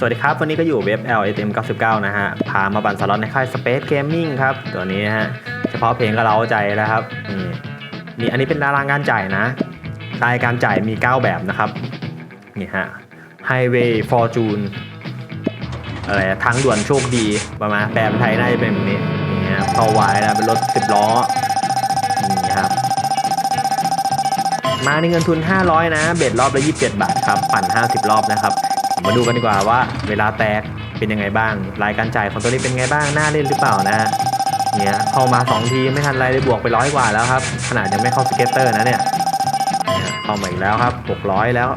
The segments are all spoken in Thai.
สวัสดีครับ วันนี้ก็อยู่เว็บ LSM 99 นะฮะ พามาบันสล็อตในค่าย Space Gaming ครับ ตัวนี้ฮะ เฉพาะเพลงก็เล้าใจแล้วครับนี่นี่อันนี้เป็นตารางการจ่ายนะ รายการจ่ายมี 9 แบบนะครับ นี่ฮะ Highway Fortune อะไรทางด่วนโชคดีประมาณแปลไทยน่าจะเป็นแบบนี้นี่ฮะเข้าไว้นะเป็นรถ 10 ล้อ นี่ครับ มาในเงินทุน 500 นะ เบ็ดรอบละ 27 บาทครับ ปั่น 50 รอบนะครับ มาดูกันดีกว่าว่าเวลาแตกเป็นยังไงบ้าง รายการจ่ายของตัวนี้เป็นไงบ้างน่าเล่นหรือเปล่านะฮะเนี่ยเข้ามา 2 ทีไม่ทันไรเลยบวกไปร้อยกว่าแล้วครับขนาดยังไม่เข้าสเก็ตเตอร์นะเนี่ยเนี่ยเข้ามาอีกแล้วครับ 600 แล้ว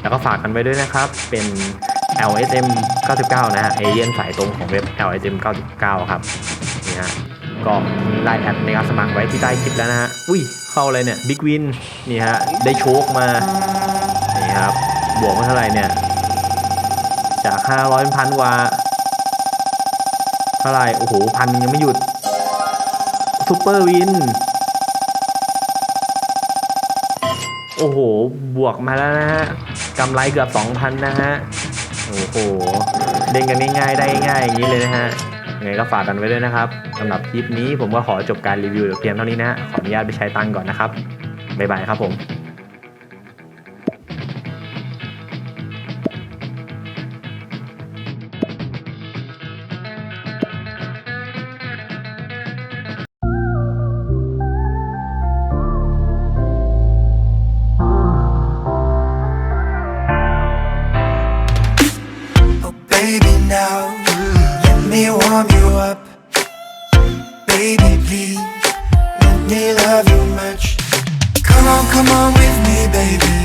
แล้วก็ฝากกันไว้ด้วยนะครับ เป็น LSM 99 นะฮะเอเย่นสายตรงของเว็บ LSM 99 ครับนี่ฮะก็ได้แอดในการสมัครไว้ที่ใต้คลิปแล้วนะฮะอุ้ยเข้าอะไรเนี่ยบิ๊กวินนี่ฮะได้โชคมานี่ครับบวกมาเท่าไหร่เนี่ย จาก500เป็นพันกว่าเท่าไรโอ้โหพันยังไม่หยุดซูเปอร์วิน โอ้โห บวกมาแล้วนะฮะกำไรเกือบ2,000นะฮะ โอ้โหเด้งกันง่ายๆ ได้ง่ายๆ อย่างนี้เลยนะฮะยังไงก็ฝากกันไว้ด้วยนะครับสำหรับคลิปนี้ผมก็ขอจบการรีวิวเพียงเท่านี้นะ ขออนุญาตไปใช้ตังค์ก่อนนะครับ บ๊ายบายครับผม baby now, let me warm you up. Baby please, let me love you much. Come on, come on with me, baby.